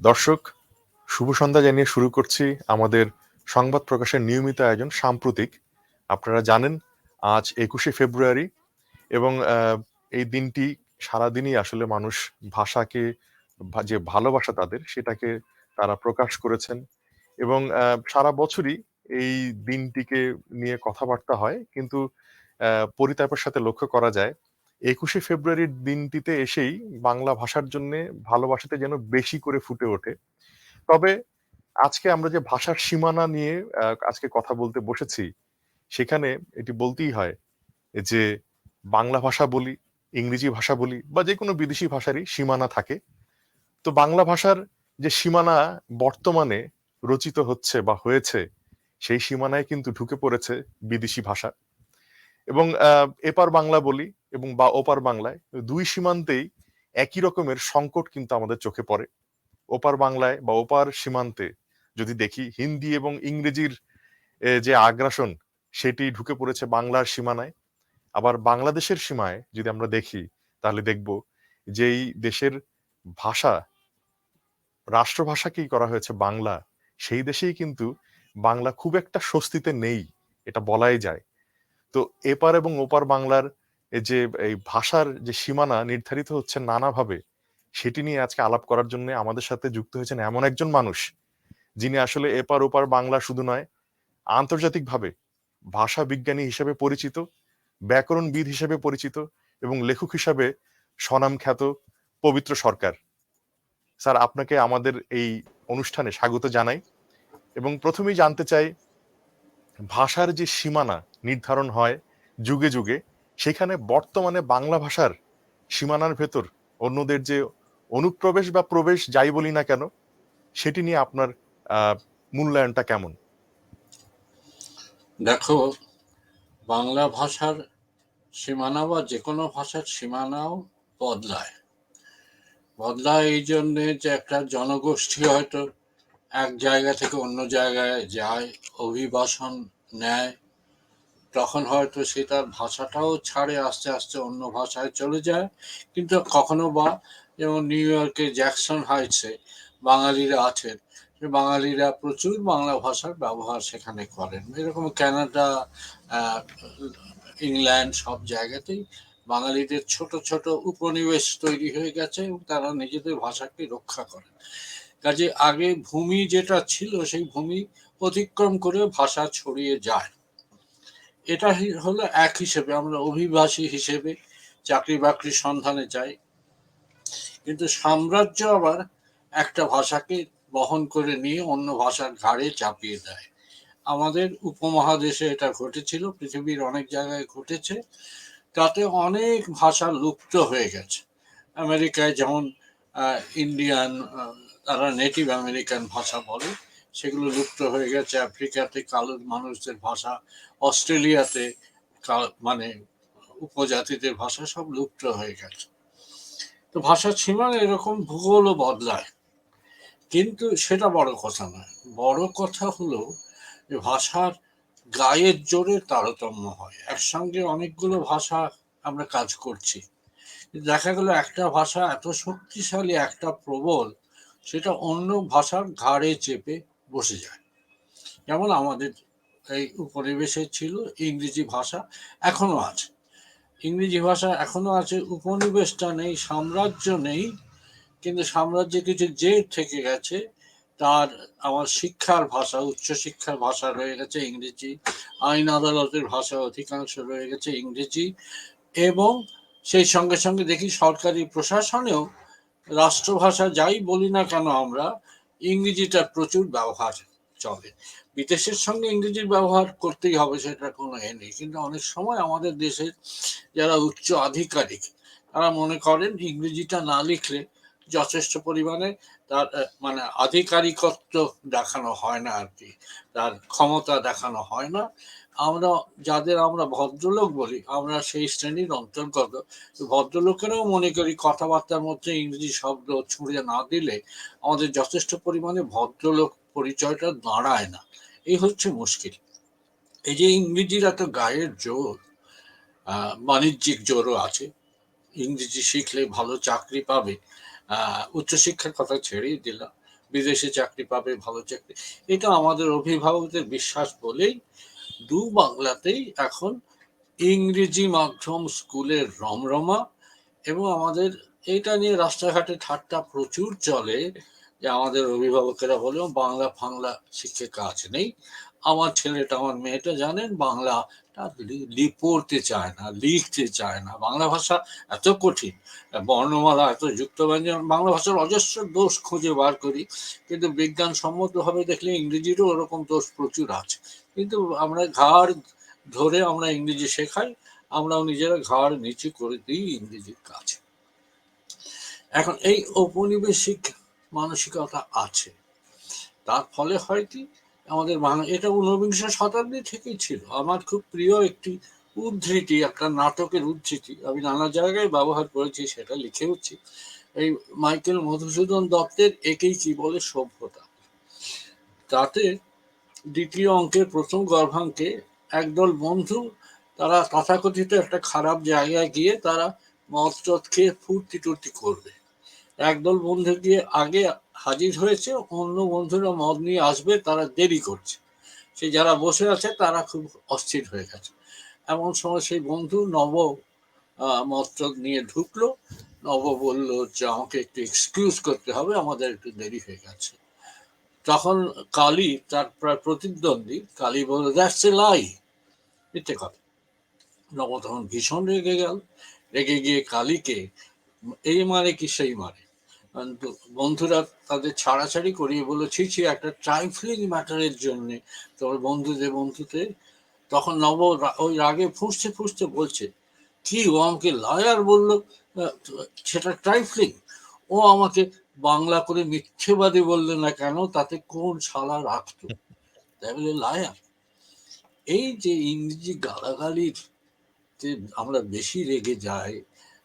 দর্শক, শুভ সন্ধ্যা জানিয়ে শুরু করছি আমাদের সংবাদ প্রকাশের নিয়মিত আয়োজন সাম্প্রতিক। আপনারা জানেন, আজ একুশে ফেব্রুয়ারি এবং এই দিনটি সারাদিনই আসলে মানুষ ভাষাকে যে ভালোবাসা তাদের সেটাকে তারা প্রকাশ করেছেন এবং সারা বছরই এই দিনটিকে নিয়ে কথাবার্তা হয়। কিন্তু পরিতাপের সাথে লক্ষ্য করা যায় একুশে ফেব্রুয়ারির দিনটিতে এসেই বাংলা ভাষার জন্য ভালোবাসাতে যেন বেশি করে ফুটে ওঠে। তবে আজকে আমরা যে ভাষার সীমানা নিয়ে আজকে কথা বলতে বসেছি, সেখানে এটি বলতেই হয় যে বাংলা ভাষা বলি, ইংরেজি ভাষা বলি বা যে কোনো বিদেশি ভাষারই সীমানা থাকে। তো বাংলা ভাষার যে সীমানা বর্তমানে রচিত হচ্ছে বা হয়েছে, সেই সীমানায় কিন্তু ঢুকে পড়েছে বিদেশি ভাষা। এবং এপার বাংলা বলি এবং বা ওপার বাংলায় দুই সীমান্তেই একই রকমের সংকট কিন্তু আমাদের চোখে পড়ে। ওপার বাংলায় বা ওপার সীমান্তে যদি দেখি, হিন্দি এবং ইংরেজির যে আগ্রাসন, সেটি ঢুকে পড়েছে বাংলার সীমানায়। আবার বাংলাদেশের সীমায় যদি আমরা দেখি, তাহলে দেখব যে এই দেশের ভাষা, রাষ্ট্রভাষাকেই করা হয়েছে বাংলা, সেই দেশেই কিন্তু বাংলা খুব একটা স্বস্তিতে নেই, এটা বলাই যায়। তো এপার এবং ওপার বাংলার যে, এই ভাষার যে সীমানা নির্ধারিত হচ্ছে নানাভাবে, সেটি নিয়ে আজকে আলাপ করার জন্য আমাদের সাথে যুক্ত হয়েছেন এমন একজন মানুষ, যিনি আসলে এপার ওপার বাংলা শুধু নয়, আন্তর্জাতিকভাবে ভাষা বিজ্ঞানী হিসেবে পরিচিত, ব্যাকরণবিদ হিসেবে পরিচিত এবং লেখক হিসাবে স্বনামখ্যাত পবিত্র সরকার। স্যার, আপনাকে আমাদের এই অনুষ্ঠানে স্বাগত জানাই এবং প্রথমেই জানতে চাই, ভাষার যে সীমানা নির্ধারণ হয় যুগে যুগে সেখানে বর্তমানে বাংলা ভাষার সীমানার ভেতর অন্যদের যে অনুপ্রবেশ বা প্রবেশ যাই বলি না কেন, সেটি নিয়ে আপনার মূল্যায়নটা কেমন? দেখো, বাংলা ভাষার সীমানা বা যে কোনো ভাষার সীমানাও বদলায়। বদলায় এই জন্যে যে একটা জনগোষ্ঠী হয়তো এক জায়গা থেকে অন্য জায়গায় যায়, অভিবাসন নেয় তখন হয়তো সে তার ভাষাটাও ছাড়ে, আস্তে আস্তে অন্য ভাষায় চলে যায়। কিন্তু কখনো বা যেমন নিউ ইয়র্কে জ্যাকসন হাইটসে বাঙালিরা আছেন বাঙালিরা প্রচুর বাংলা ভাষার ব্যবহার সেখানে করেন। এরকম কানাডা ইংল্যান্ড সব জায়গাতেই বাঙালিদের ছোট ছোট উপনিবেশ তৈরি হয়ে গেছে এবং তারা নিজেদের ভাষাকে রক্ষা করে কাজে আগে ভূমি যেটা ছিল, সেই ভূমি অতিক্রম করে ভাষা ছড়িয়ে যায়। এটা হলো এক হিসেবে, আমরা অভিবাসী হিসেবে চাকরি বাকরির সন্ধানে যাই। কিন্তু সাম্রাজ্য আবার একটা ভাষাকে বহন করে নিয়ে অন্য ভাষার ঘাড়ে চাপিয়ে দেয়। আমাদের উপমহাদেশে এটা ঘটেছিল, পৃথিবীর অনেক জায়গায় ঘটেছে। তাতে অনেক ভাষা লুপ্ত হয়ে গেছে। আমেরিকায় যেমন ইন্ডিয়ান তারা নেটিভ আমেরিকান ভাষা বলে সেগুলো লুপ্ত হয়ে গেছে। আফ্রিকাতে কালো মানুষদের ভাষা, অস্ট্রেলিয়াতে মানে উপজাতিদের ভাষা সব লুপ্ত হয়ে গেছে। তো ভাষার সীমানা এরকম ভূগোলও বদলায়। কিন্তু সেটা বড় কথা নয়। বড় কথা হলো যে ভাষার গায়ের জোরে তারতম্য হয়। একসঙ্গে অনেকগুলো ভাষা আমরা কাজ করছি। দেখা গেল একটা ভাষা এত শক্তিশালী, একটা প্রবল, সেটা অন্য ভাষার ঘাড়ে চেপে বসে যায়। যেমন আমাদের এই উপনিবেশে ছিল ইংরেজি ভাষা এখনও আছে। ইংরেজি ভাষা এখনও আছে, উপনিবেশটা নেই, সাম্রাজ্য নেই, কিন্তু সাম্রাজ্যে কিছু জেদ থেকে গেছে, তার আমার শিক্ষার ভাষা উচ্চশিক্ষার ভাষা রয়ে গেছে ইংরেজি, আইন আদালতের ভাষা অধিকাংশ রয়ে গেছে ইংরেজি, এবং সেই সঙ্গে সঙ্গে দেখি সরকারি প্রশাসনেও রাষ্ট্রভাষা যাই বলি না কেন আমরা ইংরেজিটা প্রচুর ব্যবহার চলে। বিদেশের সঙ্গে ইংরেজির ব্যবহার করতেই হবে সেটা কোনো এ নেই। কিন্তু অনেক সময় আমাদের দেশের যারা উচ্চ আধিকারিক, তারা মনে করেন ইংরেজিটা না লিখলে যথেষ্ট পরিমাণে তার মানে আধিকারিকত্ব দেখানো হয় না আর কি। তার ক্ষমতা দেখানো হয় না। আমরা, যাদের আমরা ভদ্রলোক বলি, আমরা সেই শ্রেণির অন্তর্গত ভদ্রলোকেরাও মনে করি কথাবার্তার মধ্যে ইংরেজি শব্দ ছুঁড়ে না দিলে আমাদের যথেষ্ট পরিমাণে ভদ্রলোক পরিচয়টা দাঁড়ায় না। এই হচ্ছে মুশকিল। এই যে ইংরেজির এত গায়ের জোর বাণিজ্যিক জোরও আছে। ইংরেজি শিখলে ভালো চাকরি পাবে। উচ্চশিক্ষার কথা ছেড়েই দিলাম। বিদেশে চাকরি পাবে, ভালো চাকরি। এটা আমাদের অভিভাবকদের বিশ্বাস বলেই দু বাংলাতেই এখন ইংরেজি মাধ্যম স্কুলের রমরমা এবং আমাদের এটা নিয়ে রাস্তাঘাটে ঠাট্টা প্রচুর চলে যে আমাদের অভিভাবকেরা বলে বাংলা ফাংলা শিক্ষে কাজ নেই। আমার ছেলেটা, আমার মেয়েটা জানেন, বাংলাটা লি- লি- পড়তে চায় না, লিখতে চায় না। বাংলা ভাষা এত কঠিন, বর্ণমালা এত যুক্ত ব্যঞ্জন বাংলা ভাষার অজস্র দোষ খুঁজে বার করি, কিন্তু বিজ্ঞানসম্মতভাবে দেখলে ইংরেজিরও ওরকম দোষ প্রচুর আছে। কিন্তু আমরা ঘাড় ধরে আমরা ইংরেজি শেখাই, আমরাও নিজেরা ঘাড় নিচু করে দিই ইংরেজির কাজ এখন এই ঔপনিবেশিক মানসিকতা আছে। তার ফলে হয় কি, আমাদের বাংলা, এটা ঊনবিংশ শতাব্দী থেকেই ছিল। আমার খুব প্রিয় একটি উদ্ধৃতি, একটা নাটকের উদ্ধৃতি, আমি নানা জায়গায় ব্যবহার করেছি, সেটা লিখেওছি এই মাইকেল মধুসূদন দত্তের একেই কি বলে সভ্যতা? তাতে দ্বিতীয় অঙ্কের প্রথম গর্ভাঙ্কে একদল বন্ধু তারা তথাকথিত একটা খারাপ জায়গায় গিয়ে তারা মদ টদ খেয়ে ফুর্তি টুর্তি করবে। একদল বন্ধু গিয়ে আগে হাজির হয়েছে, অন্য বন্ধুরা মদ নিয়ে আসবে, তারা দেরি করছে। সেই যারা বসে আছে, তারা খুব অস্থির হয়ে গেছে। এমন সময় সেই বন্ধু নব মদ নিয়ে ঢুকলো। নব বলল, যে, আমাকে একটু এক্সকিউজ করতে হবে, আমাদের একটু দেরি হয়ে গেছে। তখন কালী তার প্রায় প্রতিদ্বন্দ্বী, কালী বলল দ্যাটস এ লাই মিথ্যে কথা। নব তখন ভীষণ রেগে গেল। রেগে গিয়ে কালীকে, এই মারে কি সেই মারে? বন্ধুরা তাদের ছাড়াছাড়ি করিয়ে বলল, ছি একটা ট্রাইফলিং ম্যাটারের জন্য তোমার বন্ধুদের বন্ধুতে তখন নব ওই রাগে ফুঁসতে ফুঁসতে বলছে, কি, ও আমাকে লায়ার বলল? সেটা ট্রাইফলিং ও আমাকে বাংলা করে মিথ্যেবাদী বললে না কেন তাতে কোন শালা রাখতো? তাই বলে লায়ার এই যে ইংরেজি গালাগালির যে আমরা বেশি রেগে যাই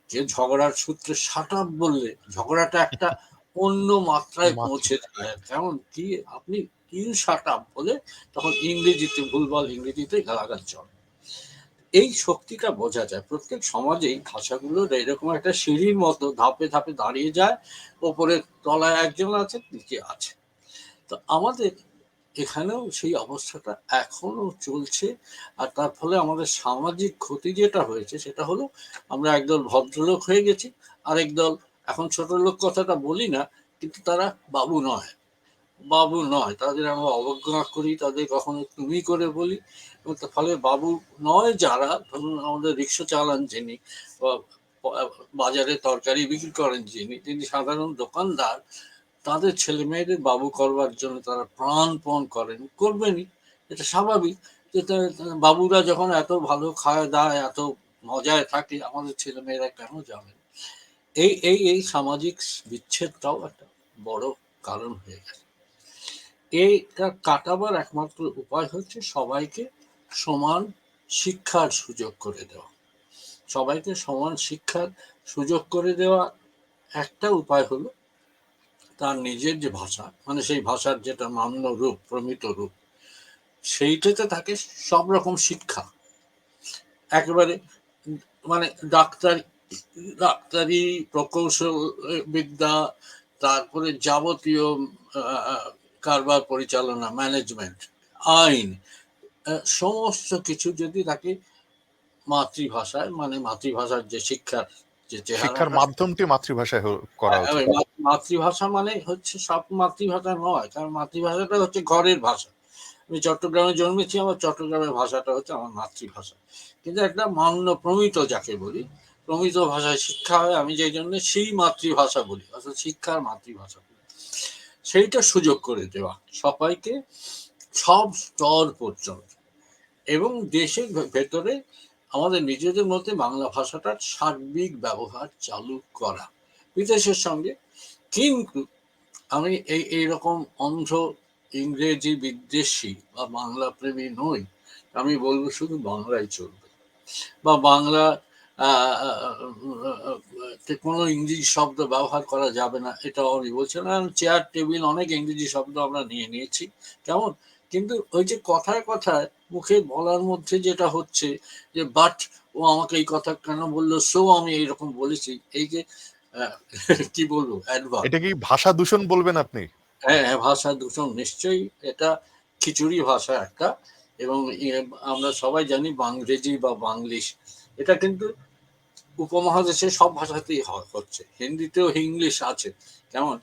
যে ঝগড়ার সূত্রে সাট বললে ঝগড়াটা একটা অন্য মাত্রায় পৌঁছে যায়। কেমন? কি আপনি ইউ শাট বলে তখন ইংরেজিতে ভুলভাল ইংরেজিতে গালাগাল চলে। এই শক্তিটা বোঝা যায়। প্রত্যেক সমাজেই ভাষাগুলোর এরকম একটা সিঁড়ির মতো ধাপে ধাপে দাঁড়িয়ে যায়। ওপরে তলায় একজন আছে, নিচে আছে। তো আমাদের এখানেও সেই অবস্থাটা এখনও চলছে। আর তার ফলে আমাদের সামাজিক ক্ষতি যেটা হয়েছে, সেটা হলো আমরা একদল ভদ্রলোক হয়ে গেছি। আর একদল এখন ছোট লোক কথাটা বলি না, কিন্তু তারা বাবু নয়। বাবু নয়, তাদের আমরা অবজ্ঞা করি, তাদের কখনো তুমি করে বলি। এবং তার ফলে বাবু নয় যারা, ধরুন আমাদের রিক্সা চালান যিনি বাজারে তরকারি বিক্রি করেন যিনি, তিনি সাধারণ দোকানদার, তাদের ছেলে মেয়েদের বাবু করবার জন্য তারা প্রাণপণ করেন, করবেনই। এটা স্বাভাবিক যে বাবুরা যখন এত ভালো খায়, দায়, এত মজায় থাকে, আমাদের ছেলে মেয়েরা কেন যাবেন এই এই এই সামাজিক বিচ্ছেদটাও একটা বড় কারণ হয়ে গেছে। এইটা কাটাবার একমাত্র উপায় হচ্ছে সবাইকে সমান শিক্ষার সুযোগ করে দেওয়া। সবাইকে সমান শিক্ষার সুযোগ করে দেওয়া একটা উপায় হলো তার নিজের যে ভাষা মানে সেই ভাষার যেটা মান্য রূপ, প্রমিত রূপ, সেইটাতে থাকে সব রকম শিক্ষা। একেবারে মানে ডাক্তার, ডাক্তারি, প্রকৌশল, বিদ্যা, তারপরে যাবতীয় কারবার পরিচালনা, ম্যানেজমেন্ট, আইন সমস্ত কিছু যদি তাকে মাতৃভাষায় মানে মাতৃভাষার যে শিক্ষার যে শিক্ষার মাধ্যমটি মাতৃভাষায় করা হ্যাঁ, মাতৃভাষা মানে হচ্ছে সব মাতৃভাষা নয় কারণ মাতৃভাষাটা হচ্ছে ঘরের ভাষা। আমি চট্টগ্রামে জন্মেছি আমার চট্টগ্রামের ভাষাটা হচ্ছে আমার মাতৃভাষা। কিন্তু একটা মান্য প্রমিত যাকে বলি প্রমিত ভাষায় শিক্ষা হয় আমি যেই জন্য সেই মাতৃভাষা বলি অর্থাৎ শিক্ষার মাতৃভাষা। সেইটা সুযোগ করে দেওয়া সবাইকে সব স্তর পর্যন্ত। এবং দেশের ভেতরে আমাদের নিজেদের মধ্যে বাংলা ভাষাটার সার্বিক ব্যবহার চালু করা। বিদেশের সঙ্গে। কিন্তু আমি এই, এইরকম অন্ধ ইংরেজি বিদ্বেষী বা বাংলা প্রেমী নই। আমি বলব শুধু বাংলায় চলবে। বা বাংলা কোনো ইংরেজি শব্দ ব্যবহার করা যাবে না এটাও আমি বলছি না। চেয়ার টেবিল অনেক ইংরেজি শব্দ আমরা নিয়ে নিয়েছি। কেমন? কিন্তু ওই যে কথায় কথায় মুখে বলার মধ্যে যেটা হচ্ছে যে বাট ও আমাকে এই কথা কেন বলল? সো আমি এইরকম বলেছি। এই যে কি বলব? এটা কি ভাষা দূষণ বলবেন আপনি? হ্যাঁ হ্যাঁ, ভাষা দূষণ নিশ্চয়ই। এটা খিচুড়ি ভাষা একটা এবং আমরা সবাই জানি বাংরেজি বা বাংলিশ। এটা কিন্তু উপমহাদেশে সব ভাষাতেই হচ্ছে। হিন্দিতেও ইংলিশ আছে। কেমন?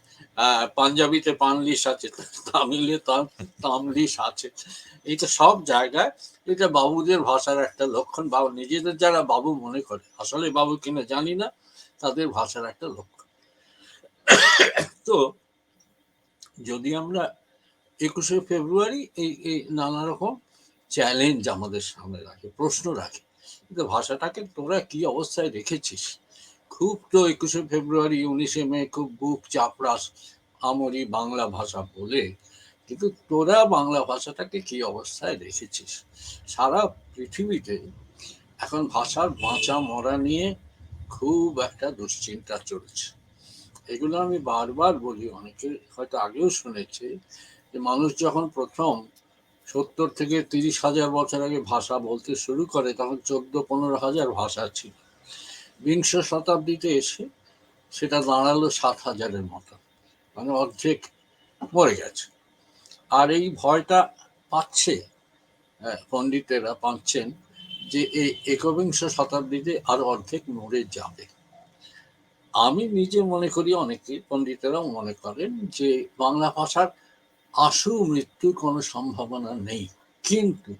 পাঞ্জাবিতে পানলিশ আছে, তামিলে তাম- তামলিশ আছে। এটা সব জায়গায় এটা বাবুদের ভাষার একটা লক্ষণ। বাবু, নিজেদের যারা বাবু মনে করে, আসলে বাবু কিনা জানি না, তাদের ভাষার একটা লক্ষণ। তো যদি আমরা একুশে ফেব্রুয়ারি এই নানা রকম চ্যালেঞ্জ আমাদের সামনে রাখে, প্রশ্ন রাখে কিন্তু ভাষাটাকে তোরা কি অবস্থায় রেখেছিস খুব তো একুশে ফেব্রুয়ারি, উনিশে মে খুব বুক চাপড়াস আমরি বাংলা ভাষা বলে। কিন্তু তোরা বাংলা ভাষাটাকে কি অবস্থায় রেখেছিস সারা পৃথিবীতে এখন ভাষার বাঁচা মরা নিয়ে খুব একটা দুশ্চিন্তা চলছে। এগুলো আমি বারবার বলি, অনেকে হয়তো আগেও শুনেছে যে মানুষ যখন প্রথম সত্তর থেকে তিরিশ হাজার বছর আগে ভাষা বলতে শুরু করে, তখন চোদ্দ পনেরো হাজার ভাষা ছিল। বিংশ শতাব্দীতে এসে সেটা দাঁড়াল সাত হাজারের মতো। মানে অর্ধেক মরে গেছে। আর এই ভয়টা পাচ্ছে পণ্ডিতেরা পাচ্ছেন যে এই একবিংশ শতাব্দীতে আর অর্ধেক মরে যাবে। আমি নিজে মনে করি, অনেকে পণ্ডিতেরাও মনে করেন যে বাংলা ভাষার আশু মৃত্যুর কোনো সম্ভাবনা নেই। কিন্তু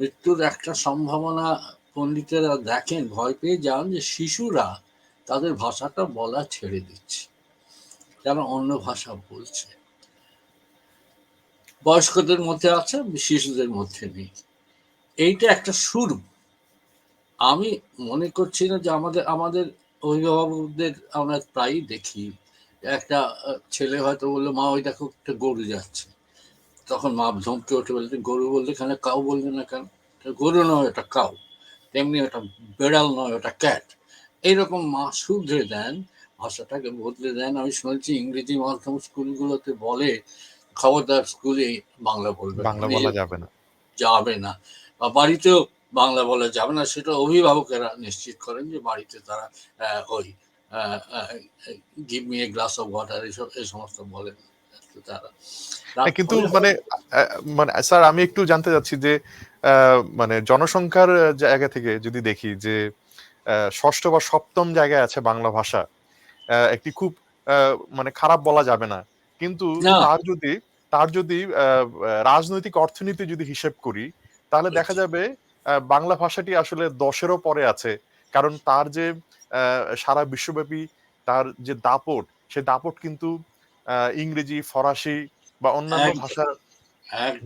মৃত্যুর একটা সম্ভাবনা পণ্ডিতেরা দেখেন, ভয় পেয়ে যান যে শিশুরা তাদের ভাষাটা বলা ছেড়ে দিচ্ছে। যারা অন্য ভাষা বলছে? বয়স্কদের মধ্যে আছে, শিশুদের মধ্যে নেই। এইটা একটা শুরু আমি মনে করছি না যে আমাদের আমাদের অভিভাবকদের আমরা প্রায়ই দেখি। একটা ছেলে হয়তো বলল মা ওই দেখো একটা গরু যাচ্ছে। তখন মা ধমকে উঠে বলতে গরু বললে? কেন কাউ বলবে না কেন? গরু নয় ওটা কাউ। তেমনি ওটা বেড়াল নয় ওটা ক্যাট। এইরকম মা শুধরে দেন ভাষাটাকে বদলে দেন। আমি শুনেছি ইংরেজি মাধ্যম স্কুলগুলোতে বলে খবরদার স্কুলে বাংলা বলবে বাংলা বলা যাবে না। যাবে না। বা বাড়িতেও বাংলা বলা যাবে না সেটা অভিভাবকেরা নিশ্চিত করেন যে বাড়িতে তারা ওই give me a glass of water এইসব এই সমস্ত বলেন হ্যাঁ, কিন্তু মানে মানে স্যার আমি একটু জানতে চাচ্ছি যে মানে জনসংখ্যার জায়গা থেকে যদি দেখি যে ষষ্ঠ বা সপ্তম জায়গায় আছে বাংলা ভাষা একটি খুব মানে খারাপ বলা যাবে না। কিন্তু তার যদি তার যদি আহ, রাজনৈতিক অর্থনীতি যদি হিসেব করি তাহলে দেখা যাবে আহ, বাংলা ভাষাটি আসলে দশেরও পরে আছে। কারণ তার যে আহ, সারা বিশ্বব্যাপী তার যে দাপট সে দাপট কিন্তু ইংরেজি ফরাসি বা অন্যান্য ভাষার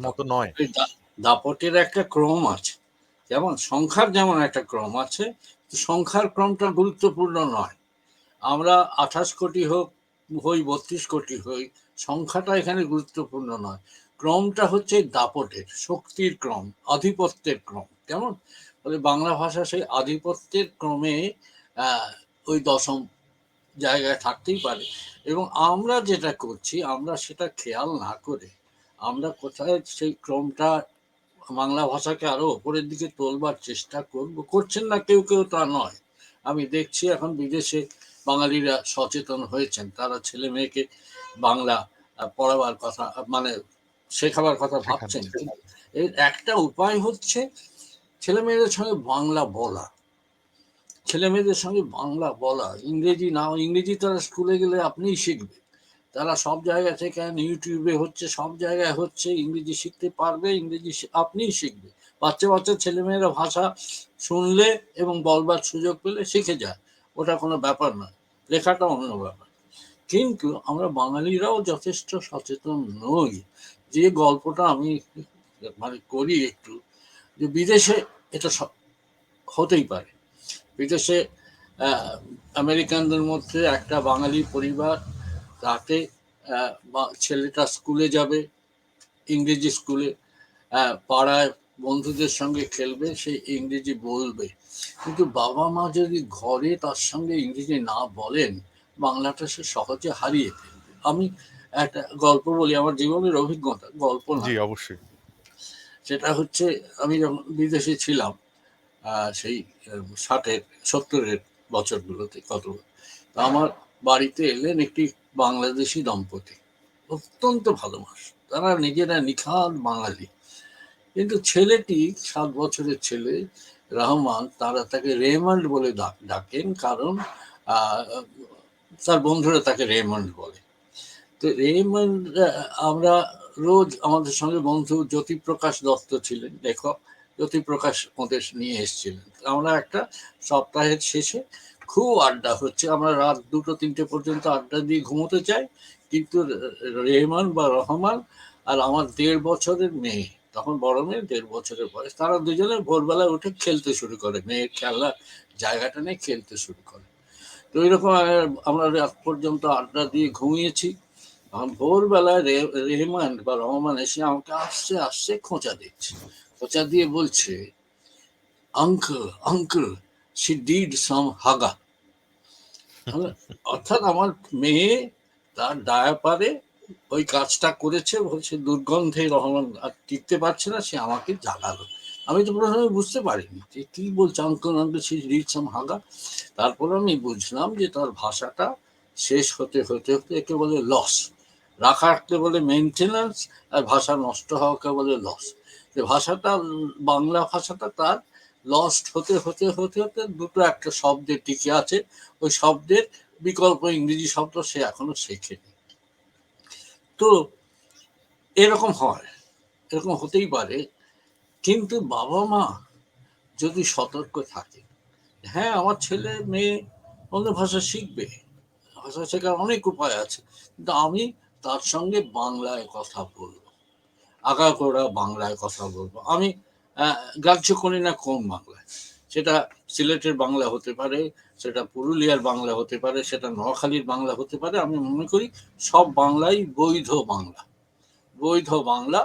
মতো নয়। দাপটের একটা ক্রম আছে। যেমন সংখ্যার যেমন একটা ক্রম আছে সংখ্যার ক্রমটা গুরুত্বপূর্ণ নয়। আমরা আঠাশ কোটি হোক হই বত্রিশ কোটি হই সংখ্যাটা এখানে গুরুত্বপূর্ণ নয়। ক্রমটা হচ্ছে দাপটের শক্তির ক্রম আধিপত্যের ক্রম। কেমন? ফলে বাংলা ভাষা সেই আধিপত্যের ক্রমে ওই দশম জায়গায় থাকতেই পারে। এবং আমরা যেটা করছি আমরা সেটা খেয়াল না করে আমরা কোথায় সেই ক্রমটা বাংলা ভাষাকে আরও ওপরের দিকে তোলবার চেষ্টা করব। করছেন না কেউ কেউ তা নয়। আমি দেখছি এখন বিদেশে বাঙালিরা সচেতন হয়েছেন। তারা ছেলে মেয়েকে বাংলা পড়াবার কথা মানে শেখাবার কথা ভাবছেন। এর একটা উপায় হচ্ছে ছেলে মেয়েদের সঙ্গে বাংলা বলা। ছেলে মেয়েদের সঙ্গে বাংলা বলা, ইংরেজি না, ইংরেজি তারা স্কুলে গেলে আপনিই শিখবে। তারা সব জায়গা থেকে ইউটিউবে হচ্ছে, সব জায়গায় হচ্ছে, ইংরেজি শিখতে পারবে, ইংরেজি আপনিই শিখবে। বাচ্চা বাচ্চা ছেলেমেয়েরা ভাষা শুনলে এবং বলবার সুযোগ পেলে শিখে যায়। ওটা কোনো ব্যাপার নয়, লেখাটা অন্য ব্যাপার। কিন্তু আমরা বাঙালিরাও যথেষ্ট সচেতন নই। যে গল্পটা আমি মানে করি একটু, যে বিদেশে এটা হতেই পারে। বিদেশে আমেরিকানদের মধ্যে একটা বাঙালি পরিবার তাতে ছেলেটা স্কুলে যাবে ইংরেজি স্কুলে পাড়ায় বন্ধুদের সঙ্গে খেলবে সে ইংরেজি বলবে। কিন্তু বাবা মা যদি ঘরে তার সঙ্গে ইংরেজি না বলেন বাংলাটা সে সহজে হারিয়ে ফেলবে। আমি একটা গল্প বলি আমার জীবনের অভিজ্ঞতা গল্প না। অবশ্যই। সেটা হচ্ছে আমি যখন বিদেশে ছিলাম সেই ষাটের, সত্তরের বছরগুলোতে কত? আমার বাড়িতে এলেন একটি বাংলাদেশি দম্পতি। অত্যন্ত ভালো মানুষ। তারা নিজেরা নিখাদ বাঙালি। কিন্তু ছেলেটি, সাত বছরের ছেলে, রহমান, তারা তাকে রেমন্ড বলে ডাক- ডাকেন। কারণ তার বন্ধুরা তাকে রেমন্ড বলে। তো রেমন্ড, আমরা রোজ আমাদের সঙ্গে বন্ধু জ্যোতিপ্রকাশ দত্ত ছিলেন, লেখক। জ্যোতিপ্রকাশ ওদের নিয়ে এসেছিলেন। আমরা একটা সপ্তাহের শেষে খুব আড্ডা হচ্ছে। আমরা রাত দুটো, তিনটে পর্যন্ত আড্ডা দিয়ে ঘুমোতে চাই, কিন্তু রেহমান বা রহমান আর আমার দেড় বছরের মেয়ে, তখন বড় মেয়ে, দেড় বছরের বয়স, তারা দুজনে ভোরবেলায় উঠে খেলতে শুরু করে। মেয়ের খেলার জায়গাটা নিয়ে খেলতে শুরু করে। তো এরকম আমরা রাত পর্যন্ত আড্ডা দিয়ে ঘুমিয়েছি। ভোরবেলায় রেহমান বা রহমান এসে আমাকে আসছে আসছে খোঁচা দিচ্ছে। খোঁচা দিয়ে বলছে uncle uncle she did some হাগা অর্থাৎ আমার মেয়ে তার ডায়াপারে ওই কাজটা করেছে, বলছে, দুর্গন্ধে রহমান আর টিকতে পারছে না, সে আমাকে জাগালো আমি তো প্রথমে বুঝতে পারিনি যে কি বলছে uncle uncle she did some হাগা তারপর আমি বুঝলাম যে তার ভাষাটা শেষ হতে হতে হতে একে বলে লস রাখাকে বলে মেনটেন্যান্স আর ভাষা নষ্ট হওয়াকে বলে লস যে ভাষাটা, বাংলা ভাষাটা তার লস্ট হতে হতে হতে হতে দুটো একটা শব্দে টিকে আছে। ওই শব্দের বিকল্প ইংরেজি শব্দ সে এখনও শেখেনি। তো এরকম হয়, এরকম হতেই পারে। কিন্তু বাবা মা যদি সতর্ক থাকে হ্যাঁ আমার ছেলে, মেয়ে অন্য ভাষা শিখবে, ভাষা শেখার অনেক উপায় আছে, কিন্তু আমি তার সঙ্গে বাংলায় কথা বলব। আগাগোড়া বাংলায় কথা বলব। আমি গ্রাহ্য করি না কোন বাংলায়। সেটা সিলেটের বাংলা হতে পারে, সেটা পুরুলিয়ার বাংলা হতে পারে, সেটা নোয়াখালীর বাংলা হতে পারে। আমি মনে করি সব বাংলাই বৈধ বাংলা। বৈধ বাংলা,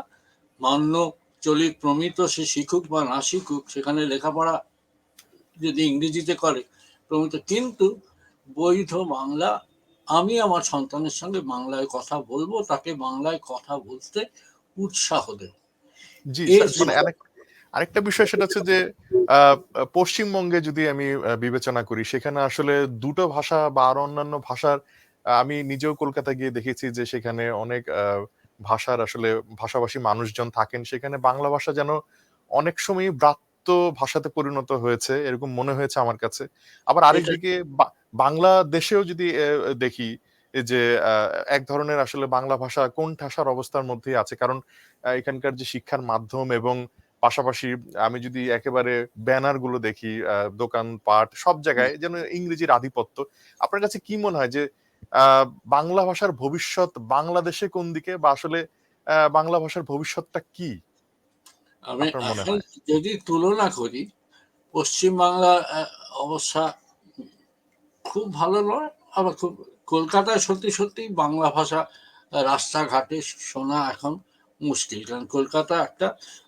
মান্য, চলিত, প্রমিত, সে শিখুক বা না শিখুক, সেখানে লেখাপড়া যদি ইংরেজিতে করে, প্রমিত। কিন্তু বৈধ বাংলা, আমি আমার সন্তানের সঙ্গে বাংলায় কথা বলব, তাকে বাংলায় কথা বলতে উৎসাহ দেব জি মানে আরেকটা বিষয় সেটা হচ্ছে যে পশ্চিমবঙ্গে যদি আমি বিবেচনা করি সেখানে আসলে দুটো ভাষা বা আরও অন্যান্য ভাষার আমি নিজেও কলকাতা গিয়ে দেখেছি যে সেখানে অনেক আহ, ভাষার আসলে ভাষাভাষী মানুষজন থাকেন। সেখানে বাংলা ভাষা যেন অনেক সময় ব্রাত্য ভাষাতে পরিণত হয়েছে এরকম মনে হয়েছে আমার কাছে। আবার আরেকদিকে বা- বাংলাদেশেও যদি দেখি যে আহ, এক ধরনের আসলে বাংলা ভাষা কোন ঠাসার অবস্থার মধ্যেই আছে। কারণ এখানকার যে শিক্ষার মাধ্যম এবং পাশাপাশি আমি যদি একেবারে ব্যানারগুলো দেখি আহ, দোকানপাট সব জায়গায় যেন ইংরেজির আধিপত্য আপনার কাছে কি মনে হয় যে বাংলা ভাষার ভবিষ্যৎ বাংলাদেশে কোন দিকে বা আসলে আহ, বাংলা ভাষার ভবিষ্যৎটা কি? আমি? যদি তুলনা করি পশ্চিমবাংলা আহ, অবস্থা খুব ভালো নয় আবার খুব কলকাতায় সত্যি সত্যি বাংলা ভাষা রাস্তাঘাটে শোনা এখন মুশকিল। কারণ কলকাতা একটা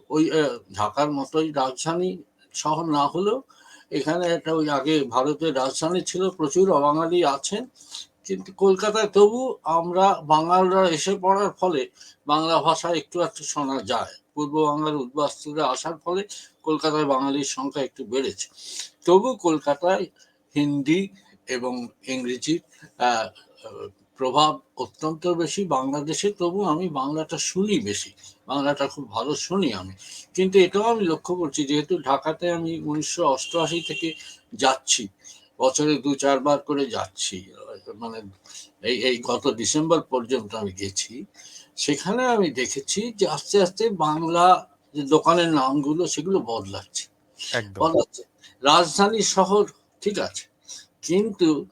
ওই ঢাকার মতোই রাজধানী শহর না হলেও এখানে একটা ওই আগে ভারতের রাজধানী ছিল, প্রচুর অবাঙালি আছেন। কিন্তু কলকাতায় তবু আমরা বাঙালরা এসে পড়ার ফলে বাংলা ভাষা একটু একটু শোনা যায়। পূর্ব বাংলার উদ্বাস্তুরা আসার ফলে কলকাতায় বাঙালির সংখ্যা একটু বেড়েছে। তবু কলকাতায় হিন্দি এবং ইংরেজির প্রভাব অত্যন্ত বেশি বাংলাদেশে। তবু আমি বাংলাটা শুনি বেশি। বাংলাটা খুব ভালো শুনি আমি। কিন্তু এটাও আমি লক্ষ্য করছি যেহেতু ঢাকাতে আমি উনিশশো অষ্টআশি থেকে যাচ্ছি বছরে দু চারবার করে যাচ্ছি মানে এই এই গত ডিসেম্বর পর্যন্ত আমি গেছি। সেখানে আমি দেখেছি যে আস্তে আস্তে বাংলা যে দোকানের নামগুলো সেগুলো বদলাচ্ছে। বদলাচ্ছে। রাজধানী শহর ঠিক আছে। কিন্তু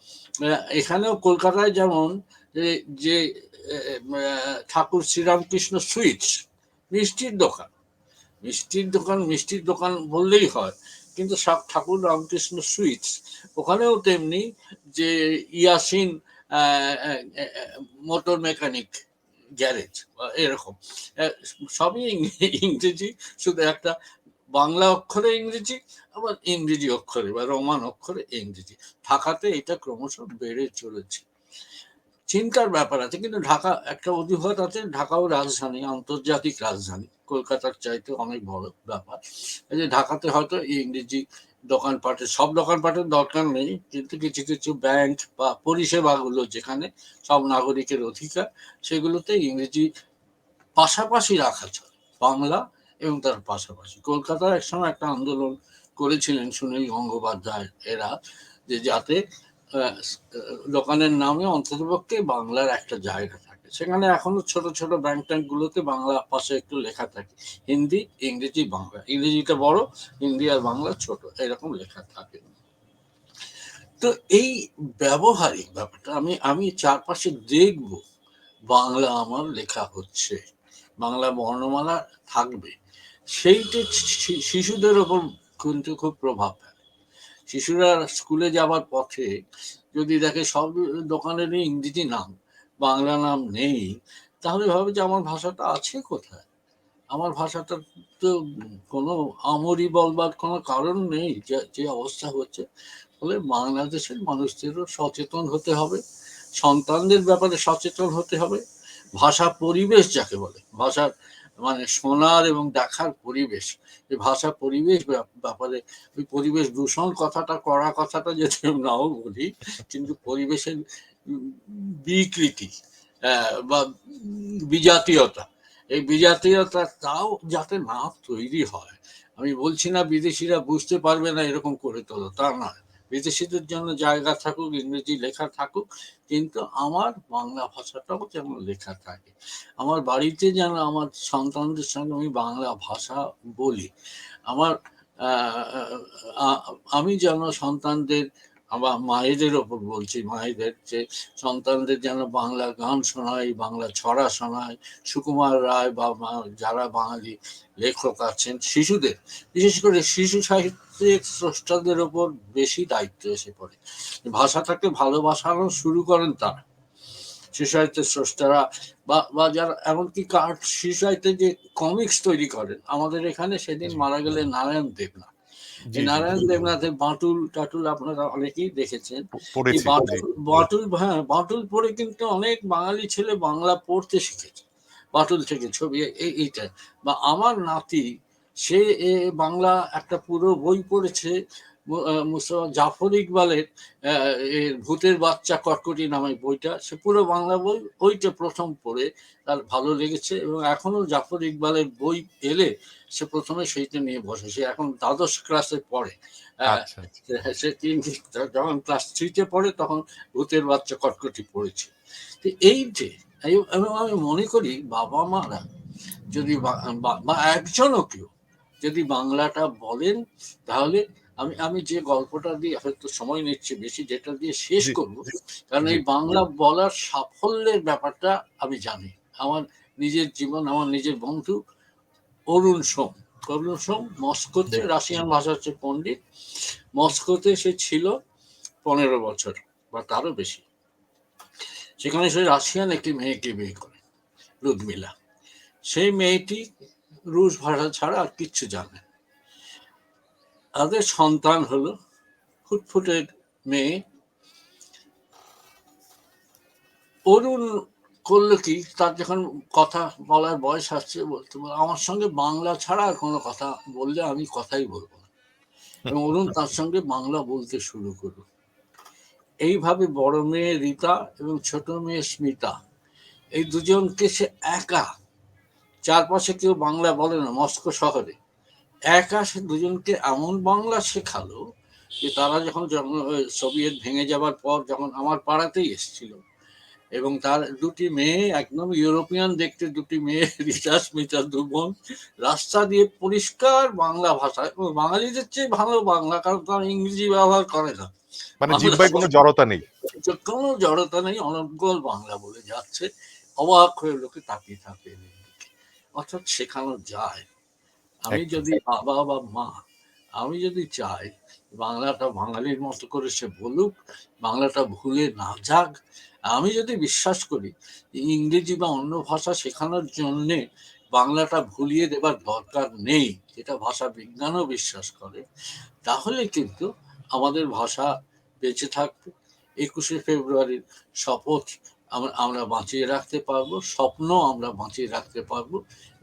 এখানেও কলকাতায় যেমন যে- ঠাকুর শ্রীরামকৃষ্ণ সুইটস, মিষ্টির দোকান। মিষ্টির দোকান মিষ্টির দোকান বললেই হয়, কিন্তু সব ঠাকুর রামকৃষ্ণ সুইটস। ওখানেও তেমনি যে ইয়াসিন মোটর মেকানিক গ্যারেজ এরকম। সবই ইংরেজি, শুধু একটা বাংলা অক্ষরে ইংরেজি, আবার ইংরেজি অক্ষরে বা রোমান অক্ষরে ইংরেজি। ঢাকাতে এটা ক্রমশ বেড়ে চলেছে। চিন্তার ব্যাপার আছে, কিন্তু ঢাকা একটা অজুহাত আছে, ঢাকাও রাজধানী, আন্তর্জাতিক রাজধানী। কলকাতার চাইতে অনেক বড় ব্যাপার। এই যে ঢাকাতে হয়তো ইংরেজি দোকানপাটে সব দোকানপাটের দরকার নেই, কিন্তু কিছু কিছু ব্যাংক বা পরিষেবাগুলো যেখানে সব নাগরিকের অধিকার, সেগুলোতে ইংরেজি পাশাপাশি রাখা চলে। বাংলা এবং তার পাশাপাশি। কলকাতার একসময় একটা আন্দোলন করেছিলেন সুনীল গঙ্গোপাধ্যায় এরা, যে যাতে দোকানের নামে অন্ততপক্ষে বাংলার একটা জায়গা থাকে। সেখানে এখনও ছোট ছোট ব্যাংক ট্যাঙ্ক গুলোতে বাংলা পাশে একটু লেখা থাকে। হিন্দি, ইংরেজি, বাংলা। ইংরেজিটা বড়, হিন্দি আর বাংলা ছোট, এরকম লেখা থাকে। তো এই ব্যবহারিক ব্যাপারটা, আমি আমি চারপাশে দেখব, বাংলা আমার লেখা হচ্ছে। বাংলা বর্ণমালা থাকবে। সেইটা শিশুদের ওপর কিন্তু খুব প্রভাব ফেলে। শিশুরা স্কুলে যাওয়ার পথে যদি দেখে সব দোকানেরই ইংরেজি নাম, বাংলা নাম নেই, তাহলে ভাবে যে আমার ভাষাটা আছে কোথায়? আমার ভাষাটার তো কোনো আমরি বলবার কোনো কারণ নেই যে অবস্থা হচ্ছে। ফলে বাংলাদেশের মানুষদেরও সচেতন হতে হবে, সন্তানদের ব্যাপারে সচেতন হতে হবে। ভাষা পরিবেশ যাকে বলে, ভাষার মানে শোনার এবং দেখার পরিবেশ এই ভাষা পরিবেশ ব্যাপ- ব্যাপারে, ওই পরিবেশ দূষণ কথাটা করা কথাটা যদি নাও বলি, কিন্তু পরিবেশের বিকৃতি বা বিজাতীয়তা, এই বিজাতীয়তা তাও যাতে না তৈরি হয়, আমি বলছি না বিদেশিরা বুঝতে পারবে না এরকম করে তোলো, তা নয়। বিদেশিদের জন্য জায়গা থাকুক, ইংরেজি লেখা থাকুক, কিন্তু আমার বাংলা ভাষাটাও যেন লেখা থাকে। আমার বাড়িতে যেন আমার সন্তানদের সঙ্গে আমি বাংলা ভাষা বলি, আমার আমি যেন সন্তানদের, আমার মায়েদের ওপর বলছি, মায়েদের যে সন্তানদের যেন বাংলা গান শোনাই বাংলা ছড়া শোনাই সুকুমার রায় বা যারা বাঙালি লেখক আছেন, শিশুদের, বিশেষ করে শিশু সাহিত্যিক স্রষ্টাদের ওপর বেশি দায়িত্ব এসে পড়ে। ভাষাটাকে ভালোবাসানো শুরু করেন তারা। শিশু সাহিত্যের স্রষ্টারা বা বা যারা এমনকি কার্ট শিশু সাহিত্যে যে কমিক্স তৈরি করেন আমাদের এখানে সেদিন মারা গেলেন নারায়ণ দেবনাথ। নারায়ণ দেবনাথের বাঁটুল টাটুল আপনারা অনেকেই দেখেছেন। বাঁটুল বাঁটুল হ্যাঁ বাঁটুল পড়ে কিন্তু অনেক বাঙালি ছেলে বাংলা পড়তে শিখেছে। বাঁটুল থেকে ছবি এই- এইটা। বা আমার নাতি সে বাংলা একটা পুরো বই পড়েছে মু- আহ, মুস্তফা জাফর ইকবালের ভূতের বাচ্চা কটকটি নামে বইটা সে পুরো বাংলা বই ওইটা প্রথম পড়ে তার ভালো লেগেছে এবং এখনও জাফর ইকবালের বই এলে সে প্রথমে সেইটা নিয়ে বসে সে এখন দ্বাদশ ক্লাসে পড়ে আচ্ছা। সে- তিন যখন ক্লাস থ্রিতে পড়ে তখন ভূতের বাচ্চা কটকটি পড়েছে তো এই যে এবং আমি মনে করি বাবা মারা যদি বা একজনও কেউ যদি বাংলাটা বলেন তাহলে আমি আমি যে গল্পটা দিয়ে হয়তো সময় নিচ্ছি বেশি যেটা দিয়ে শেষ করব কারণ এই বাংলা বলার সাফল্যের ব্যাপারটা আমি জানি। আমার নিজের জীবন আমার নিজের বন্ধু অরুণ সোম। অরুণ সোম মস্কোতে রাশিয়ান ভাষা হচ্ছে পণ্ডিত। মস্কোতে সে ছিল পনেরো বছর বা তারও বেশি। সেখানে সে রাশিয়ান একটি মেয়েকে বিয়ে করে লুদমিলা সেই মেয়েটি রুশ ভাষা ছাড়া আর কিচ্ছু জানে। তাদের সন্তান হলো ফুটফুটে মেয়ে। অরুণ করল কি? তার যখন কথা বলার বয়স আসছে বলতে বলে, আমার সঙ্গে বাংলা ছাড়া আর কোনো কথা বললে আমি কথাই বলব না। এবং অরুণ তার সঙ্গে বাংলা বলতে শুরু করল। এইভাবে বড় মেয়ে রীতা এবং ছোট মেয়ে স্মিতা এই দুজনকে সে একা চারপাশে কেউ বাংলা বলে না মস্কো শহরে। একা সে দুজনকে এমন বাংলা শেখালো যে তারা যখন সোভিয়েত ভেঙে যাবার পর যখন আমার পাড়াতেই এসেছিল। এবং তার দুটি মেয়ে একদম ইউরোপিয়ান দেখতে দুটি মেয়ে রিতা স্মিতা দু বোন রাস্তা দিয়ে পরিষ্কার বাংলা ভাষায় এবং বাঙালিদের চেয়ে ভালো বাংলা কারণ তারা ইংরেজি ব্যবহার করে না। মানে জিহ্বায় কোনো জড়তা নেই। কোনো জড়তা নেই অনর্গল বাংলা বলে যাচ্ছে। অবাক হয়ে লোকে তাকিয়ে থাকে। অর্থাৎ শেখানো যায়। আমি যদি বাবা বা মা আমি যদি চাই বাংলাটা বাঙালির মতো করে সে বলুক বাংলাটা ভুলে না যাক আমি যদি বিশ্বাস করি ইংরেজি বা অন্য ভাষা শেখানোর জন্যে বাংলাটা ভুলিয়ে দেবার দরকার নেই যেটা ভাষা বিজ্ঞানও বিশ্বাস করে তাহলে কিন্তু আমাদের ভাষা বেঁচে থাকবে। একুশে ফেব্রুয়ারির শপথ আমরা আমরা বাঁচিয়ে রাখতে পারব, স্বপ্ন আমরা বাঁচিয়ে রাখতে পারব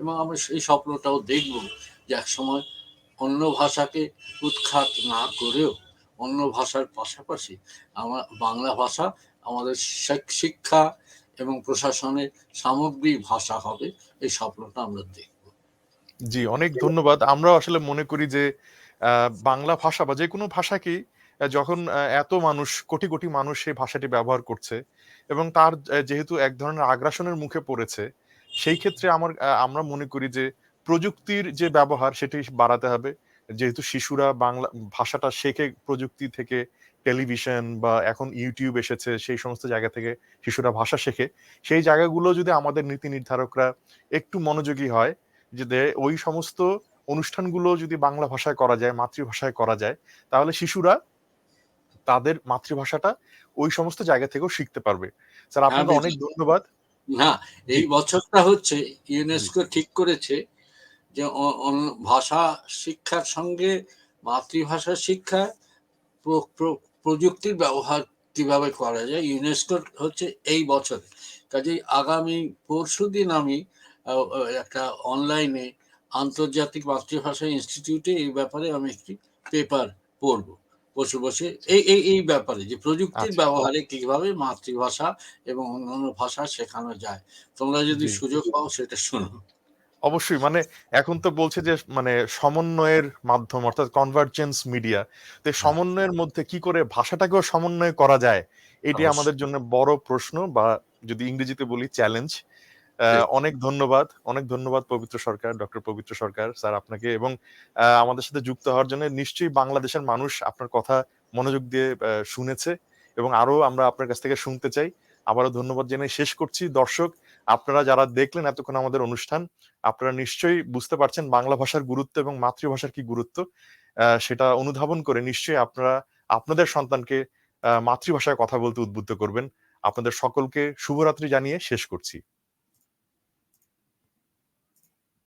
এবং আমরা সেই স্বপ্নটাও দেখব যে এক সময় অন্য ভাষাকে উৎখাত না করেও অন্য ভাষার পাশাপাশি আমার বাংলা ভাষা আমাদের শিক্ষা এবং প্রশাসনের সামগ্রিক ভাষা হবে, এই স্বপ্নটা আমরা দেখব। জি, অনেক ধন্যবাদ। আমরা আসলে মনে করি যে বাংলা ভাষা বা যে কোনো ভাষাকেই যখন এত মানুষ, কোটি কোটি মানুষ সেই ভাষাটি ব্যবহার করছে এবং তার যেহেতু এক ধরনের আগ্রাসনের মুখে পড়েছে, সেই ক্ষেত্রে আমার আমরা মনে করি যে প্রযুক্তির যে ব্যবহার সেটি বাড়াতে হবে। যেহেতু শিশুরা বাংলা, ভাষাটা শেখে প্রযুক্তি থেকে, টেলিভিশন বা এখন ইউটিউব এসেছে, সেই সমস্ত জায়গা থেকে শিশুরা ভাষা শেখে। সেই জায়গাগুলো যদি আমাদের নীতি নির্ধারকরা একটু মনোযোগী হয়, যে ওই সমস্ত অনুষ্ঠানগুলো যদি বাংলা ভাষায় করা যায়, মাতৃভাষায় করা যায়, তাহলে শিশুরা তাদের মাতৃভাষাটা ওই সমস্ত জায়গা থেকেও শিখতে পারবে। স্যার আপনাকে অনেক ধন্যবাদ। না এই বছরটা হচ্ছে ইউনেস্কো ঠিক করেছে যে ভাষা শিক্ষার সঙ্গে মাতৃভাষা শিক্ষা প্র- প্র- প্রযুক্তির ব্যবহার কীভাবে করা যায় ইউনেস্কো হচ্ছে এই বছর। কাজেই আগামী পরশু দিন আমি একটা অনলাইনে আন্তর্জাতিক মাতৃভাষা ইনস্টিটিউটে এই ব্যাপারে আমি একটি পেপার পড়ব। বসে বসে এই এই এই ব্যাপারে যে প্রযুক্তির আচ্ছা। ব্যবহারে কীভাবে মাতৃভাষা এবং অন্যান্য ভাষা শেখানো যায় তোমরা যদি সুযোগ পাও সেটা শোনো অবশ্যই মানে এখন তো বলছে যে মানে সমন্বয়ের মাধ্যম অর্থাৎ কনভার্জেন্স মিডিয়া তো সমন্বয়ের মধ্যে কি করে ভাষাটাকেও সমন্বয় করা যায় এটি আমাদের জন্য বড় প্রশ্ন বা যদি ইংরেজিতে বলি চ্যালেঞ্জ। অনেক ধন্যবাদ অনেক ধন্যবাদ পবিত্র সরকার ডক্টর পবিত্র সরকার স্যার আপনাকে এবং আমাদের সাথে যুক্ত হওয়ার জন্য নিশ্চয়ই বাংলাদেশের মানুষ আপনার কথা মনোযোগ দিয়ে শুনেছে এবং আরও আমরা আপনার কাছ থেকে শুনতে চাই। আবারও ধন্যবাদ জেনে শেষ করছি। দর্শক আপনারা যারা দেখলেন এতক্ষণ আমাদের অনুষ্ঠান আপনারা নিশ্চয়ই বুঝতে পারছেন বাংলা ভাষার গুরুত্ব এবং মাতৃভাষার কি গুরুত্ব। আহ, সেটা অনুধাবন করে নিশ্চয়ই আপনারা আপনাদের সন্তানকে আহ, মাতৃভাষায় কথা বলতে উদ্বুদ্ধ করবেন। আপনাদের সকলকে শুভরাত্রি জানিয়ে শেষ করছি।